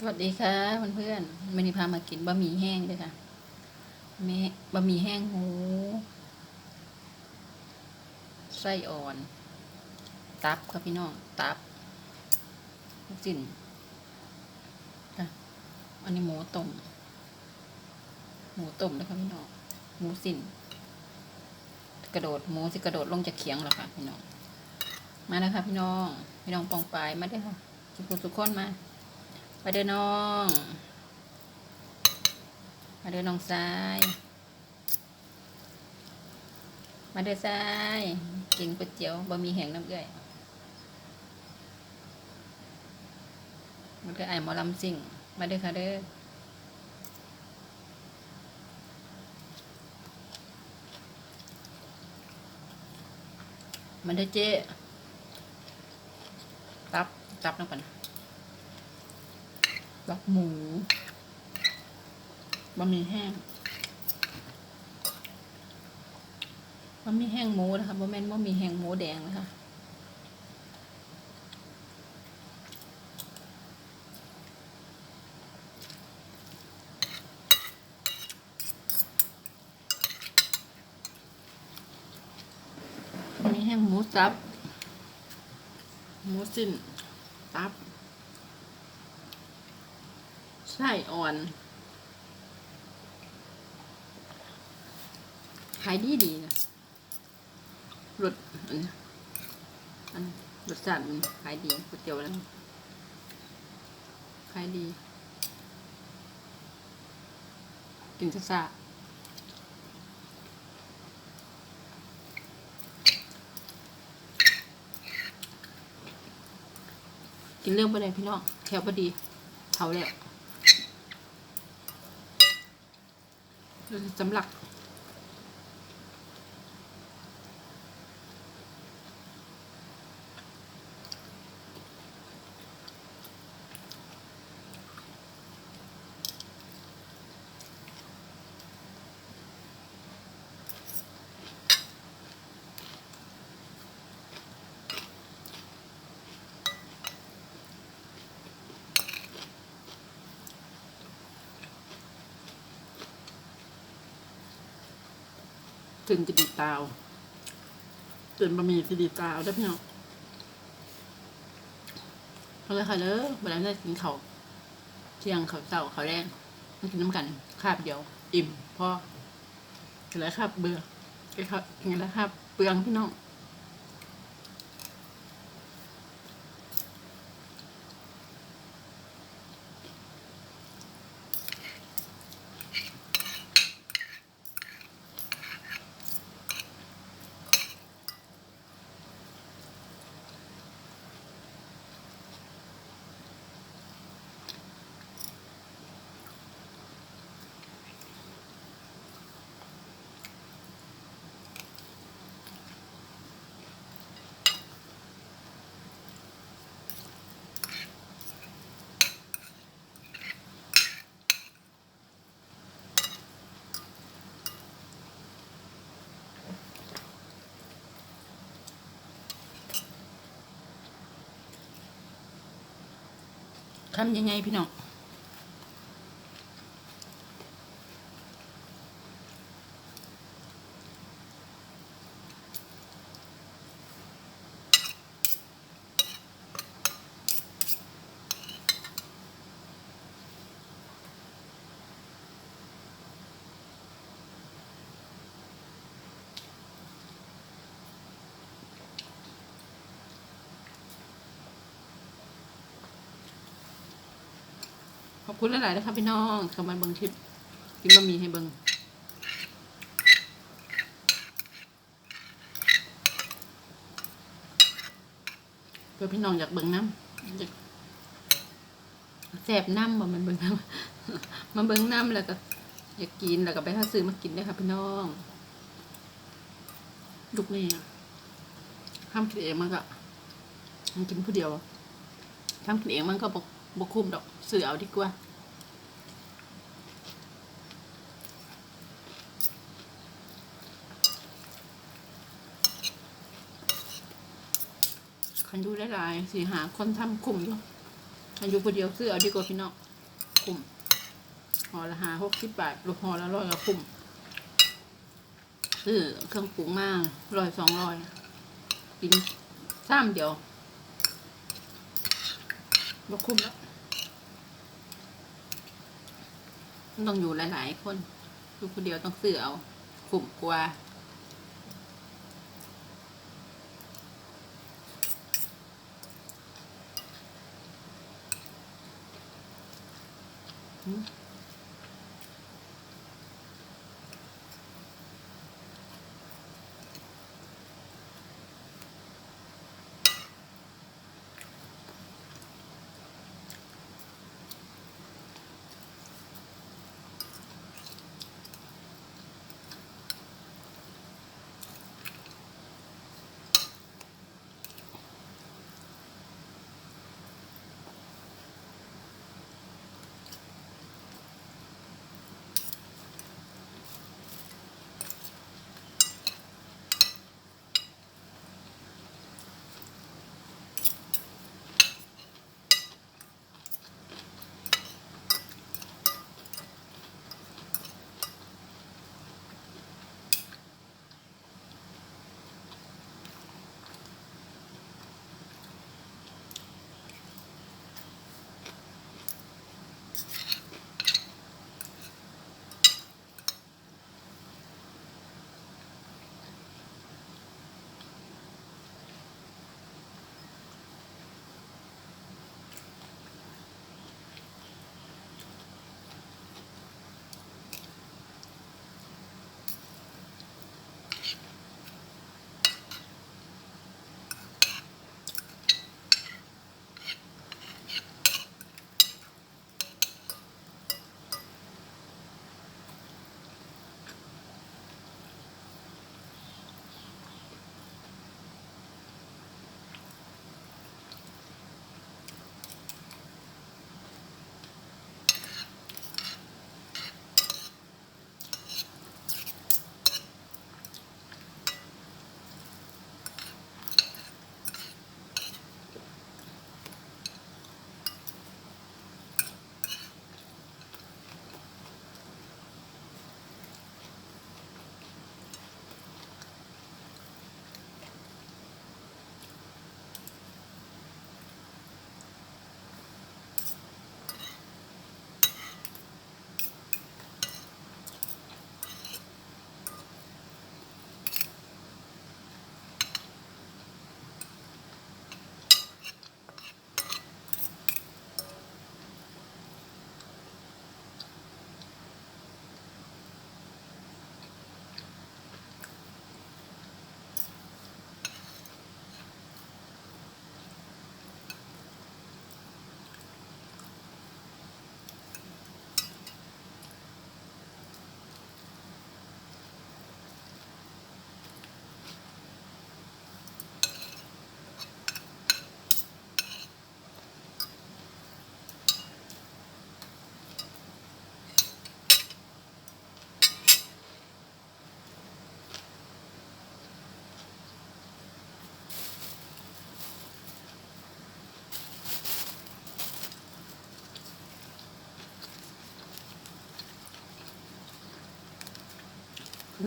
สวัสดีค่ะเพื่อนๆวันนี้พามากินบะหมี่แห้งด้วยค่ะแม่บะหมี่แห้งหูไส้อ่อน ตับค่ะพี่น้อง ตับลูกจิ้นค่ะอันนี้หมูต้มหมูต้มนะคะพี่น้อง หมูสิ้น กระโดดหมูสิกระโดดลงจากเขียงแล้วค่ะพี่น้อง มาแล้วค่ะพี่น้อง พี่น้องปองปลายมาเด้ค่ะสุขุสุขคนมา มาเด้อน้อง มาเด้อน้องทราย มาเด้อทรายกินก๋วยเตี๋ยวบะหมี่แห้งน้ำเกลือมาเด้อไอหมอลำซิ่ง มาเด้อค่ะเด้อมันได้เจ๊ตับ ตับน้ำกัน ตับหมูบะหมี่แห้งบะหมี่แห้งหมูนะคะบะแม่นบะหมี่แห้งหมูแดงนะคะมีแห้งหมูสับ หมูสิ้นตับ ไส้อ่อน ขายดีดีนะรสอันอันรสชาติมันขายดีก๋วยเตี๋ยวแล้วขายดี กินซ่าๆกินเรื่องไปเลยพี่น้องแถวพอดีเท่าแล้ว สำหรั บถึงจะดีตาวตื่นบะหมี่จะดีตาวได้พี่น้องเอาเลยค่ะเด้อเวลาได้กินเขาเที่ยงเขาเช้าเขาแดงมากินน้ำกันคาบเดียว อิ่มพอกินแล้วคาบเบื่อกินครับกินแล้วคาบเปลืองพี่น้อง ทำยังไงพี่น้อง ขอบคุณหลายๆนะครับพี่น้องกำลังเบิ่งคลิปกินบะหมี่ให้เบิ่งเพื่อพี่น้องอยากเบิ่งน้ำอยากแสบน้ำบ่มันเบิ่งน้ำมันเบิ่งน้ำแล้วก็อยากกินแล้วก็ไปหาซื้อมากินได้ครับพี่น้องลูกนี่ทำกินเองมันก็มันกินผู้เดียวทำกินเองมันก็บกบกคุ้มดอกซื้อเอาดีกว่า คันยู่หลายๆสี่หาคนทำคุ้มอยู่คันอยู่คนเดียวซื้อเอาดีกว่าพี่น้องคุ้มห่อละหาหกสิบบาทลูกห่อละร้อยก็คุ้มซื้อเครื่องปรุงมากร้อยสองร้อยกินซ้ำเดียวบ่คุ้มแล้วต้องอยู่หลาย ๆ คนอยู่คนเดียวต้องซื้อเอาคุ้มกว่า ข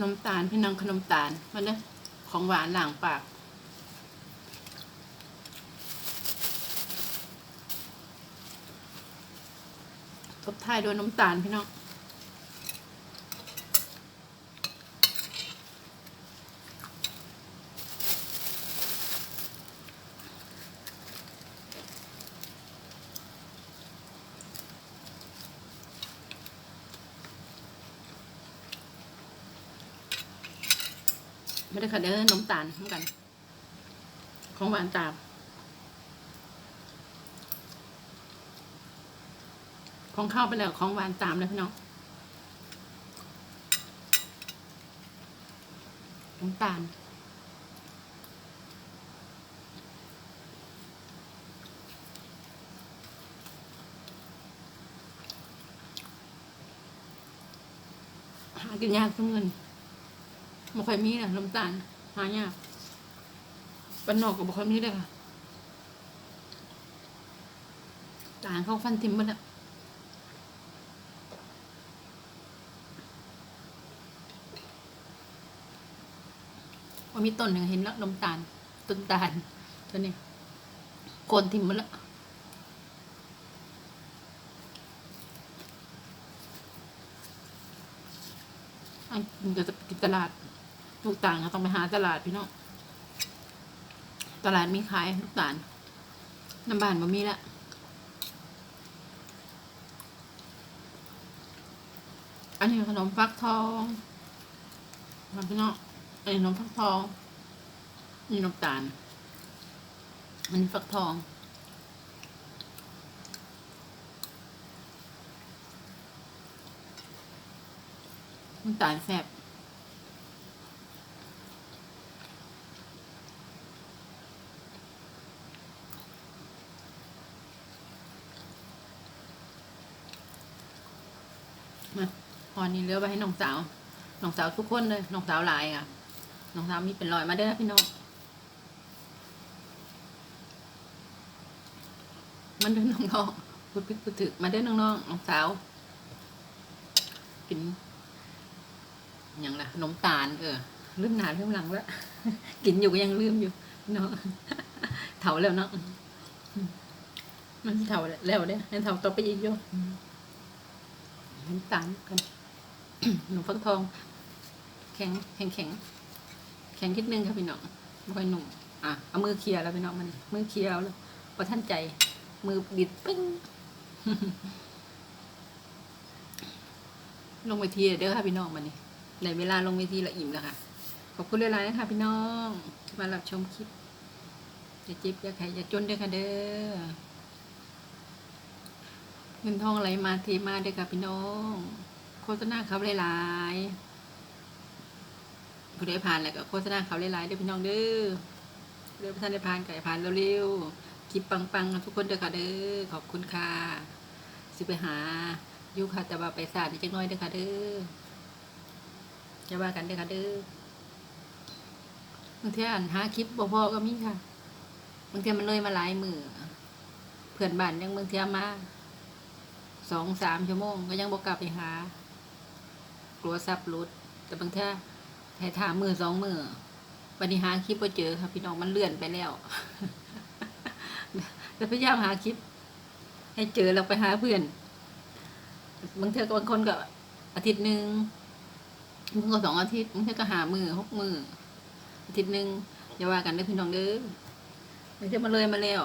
นมตาลพี่น้องขนมตาลมาเนอะของหวานหลังปากทบท้ายด้วยน้ำตาลพี่น้อง ไม่ได้ค่ะเด้อน้ำตาลเหมือนกัน ของหวานตามของข้าวไปแล้วของหวานตามเลยพี่น้องน้ำตาลหากินยากทุกเงิน บ่ค่อยมีนะน้ำตาลหายากปนนอกกับบ่ค่อยมีเลยค่ะตาเขาฟันทิมมันอะว่ามีต้นหนึ่งเห็นแล้วน้ำตาลต้นตาลตัวนี้โคนทิมมันละอันก็จะกินตลาด ลูกตาลก็ต้องไปหาตลาดพี่น้องตลาดมีขายลูกตาลน้ำบานบ่มีละอันนี้ขนมฟักทองมาพี่น้องอันนี้ขนมฟักทองนี่น้ำตาลอันนี้ฟักทองน้ำตาลแซ่บ มาพอนี้เหลือไปให้น้องสาวน้องสาวทุกคนเลยน้องสาวหลายอะน้องสาวมีเป็นรอยมาเด้อพี่น้องมันเด้อน้องๆพูดพิดพูดถึกมาเด้อน้องๆน้องสาวกินอย่างละขนมตาล เออลืมหนาลืมหลังแล้วกินอยู่ก็ยังลืมอยู่เนาะเถาแล้วเนาะมันเถาแล้วเนี่ยเถาต่อไปอีกอยู่ น้ำตาลกันขนมฟักทอง แข็งแข็งแข็งแข็งนิดนึงครับพี่น้องไม่ค่อยหนุ่มอะเอามือเคลียร์แล้วพี่น้องมันมือเคลียร์แล้วพอท่านใจ มือบิดปึ้งลงเวทีเด้อค่ะพี่น้องมันนี่ในเวลาลงเวทีละอิ่มแล้วค่ะ ขอบคุณหลายๆนะคะพี่น้องมารับชมคลิปอย่าจิบอย่าไข่อย่าจนเด้อค่ะเด้อ เงินทองไหลมาเทมาเด้อค่ะพี่น้อง โฆษณาเขาหลายๆผู้ใดผ่านแล้วก็โฆษณาเขาหลายๆเด้อพี่น้องเด้อเด้อท่านได้ผ่านไก่ผ่านเร็วๆคลิปปังๆทุกคนเด้อค่ะเด้อขอบคุณค่ะสิไปหาอยู่ค่ะแต่ว่าไปศาสตร์จักน้อยเด้อค่ะเด้อจะว่ากันเด้อค่ะเด้อบางทีอ่านหาคลิปบ่พอก็มีค่ะบางทีมันเลยมาหลายมือเพื่อนบ้านยังบางทีมา สองสามชั่วโมง ก็ยังบอกกลับไปหา กลัวซับรุด แต่บางทีถ่ายถามมือสองมือวันนี้หาคลิปบ่เจอค่ะพี่น้องมันเลื่อนไปแล้วแต่พยายามหาคลิป ให้เจอเราไปหาเพื่อน บางเทอก็บางคนก็อาทิตย์หนึ่งบางคนก็สองอาทิตย์บางเทอก็หามือหกมืออาทิตย์หนึ่งอย่าว่ากันเด้พี่น้องเด้อบางเทอมาเลยมาแล้ว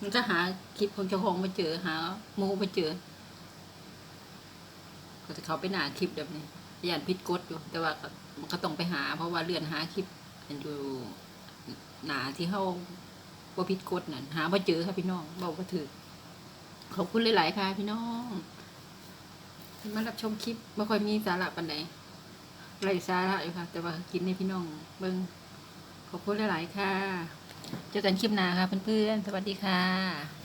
มันจะหาคลิปของเจ้าของมาเจอหาหมูมาเจอ ก็จะเขาไปหนาคลิปแบบนี้ยานพิดกดอยู่ แต่ว่าก็มันก็ต้องไปหา เพราะว่าเลื่อนหาคลิปอันอยู่หนาที่เขาว่าพิดกดนั่นหาพอเจอค่ะพี่น้องบอกว่าถือขอบคุณหลาย ๆ ค่ะพี่น้องมารับชมคลิปไม่ค่อยมีสาระปันไหนไรสาระอยู่ค่ะ แต่ว่ากินให้พี่น้องเบิ้งขอบคุณหลาย ๆ ค่ะ เจอกันคลิปหน้าค่ะเพื่อน ๆ สวัสดีค่ะ